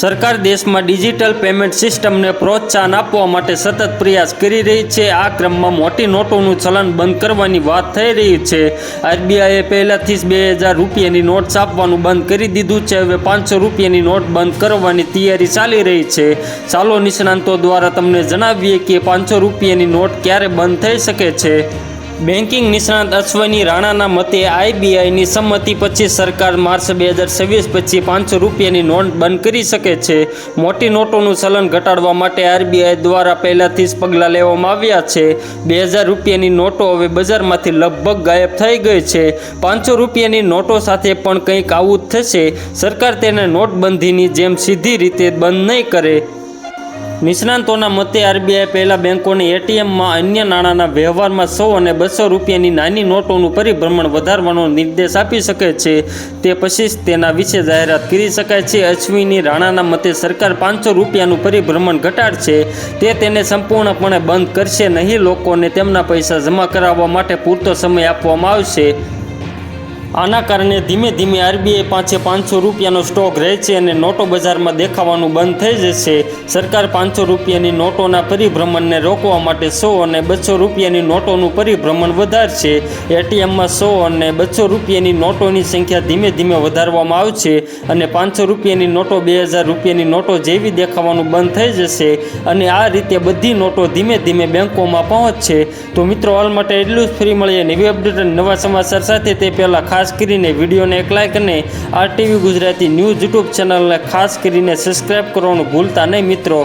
સરકાર દેશમાં digital payment સિસ્ટમને પ્રોત્સાહન આપવા માટે સતત પ્રયાસ કરી રહી છે. આ ક્રમમાં મોટી નોટોનું ચલણ બંધ કરવાની વાત થઈ રહી છે. આરબીઆઈએ પહેલાથી જ બે હજાર રૂપિયાની નોટ છાપવાનું બંધ કરી દીધું છે. હવે પાંચસો રૂપિયાની નોટ બંધ કરવાની તૈયારી ચાલી રહી છે. ચાલો નિષ્ણાંતો દ્વારા તમને જણાવીએ કે પાંચસો રૂપિયાની નોટ ક્યારે બંધ થઈ શકે છે. બેન્કિંગ નિષ્ણાત અશ્વની રાણાના મતે આઈબીઆઈની સંમતિ પછી સરકાર માર્ચ બે હજાર છવ્વીસ પછી પાંચસો રૂપિયાની નોટ બંધ કરી શકે છે. મોટી નોટોનું ચલણ ઘટાડવા માટે આરબીઆઈ દ્વારા પહેલાથી જ પગલાં લેવામાં આવ્યા છે. બે હજાર રૂપિયાની નોટો હવે બજારમાંથી લગભગ ગાયબ થઈ ગઈ છે. પાંચસો રૂપિયાની નોટો સાથે પણ કંઈક આવું જ થશે. સરકાર તેને નોટબંધીની જેમ સીધી રીતે બંધ નહીં કરે. નિષ્ણાંતોના મતે આરબીઆઈ પહેલા બેંકોને એટીએમમાં અન્ય નાણાંના વ્યવહારમાં સો અને બસો રૂપિયાની નાની નોટોનું પરિભ્રમણ વધારવાનો નિર્દેશ આપી શકે છે. તે પછી જ તેના વિશે જાહેરાત કરી શકાય છે. અશ્વિની રાણાના મતે સરકાર પાંચસો રૂપિયાનું પરિભ્રમણ ઘટાડશે. તે તેને સંપૂર્ણપણે બંધ કરશે નહીં. લોકોને તેમના પૈસા જમા કરાવવા માટે પૂરતો સમય આપવામાં આવશે. આના કારણે ધીમે ધીમે આરબીઆઈ પાસે પાંચસો રૂપિયાનો સ્ટોક રહે છે અને નોટો બજારમાં દેખાવાનું બંધ થઈ જશે. સરકાર પાંચસો રૂપિયાની નોટોના પરિભ્રમણને રોકવા માટે સો અને બસો રૂપિયાની નોટોનું પરિભ્રમણ વધારશે. એટીએમમાં સો અને બસો રૂપિયાની નોટોની સંખ્યા ધીમે ધીમે વધારવામાં આવશે અને પાંચસો રૂપિયાની નોટો બે હજાર રૂપિયાની નોટો જેવી દેખાવાનું બંધ થઈ જશે અને આ રીતે બધી નોટો ધીમે ધીમે બેંકોમાં પહોંચશે. તો મિત્રો, હાલ માટે એટલું જ. ફ્રી મળીએ નવી અપડેટ અને નવા સમાચાર સાથે તે પહેલાં ખાસ કરીને વિડીયોને એક લાઇક અને આરટીવી ગુજરાતી ન્યૂઝ યુટ્યુબ ચેનલને ખાસ કરીને સબસ્ક્રાઈબ કરવાનું ભૂલતા નહીં મિત્રો.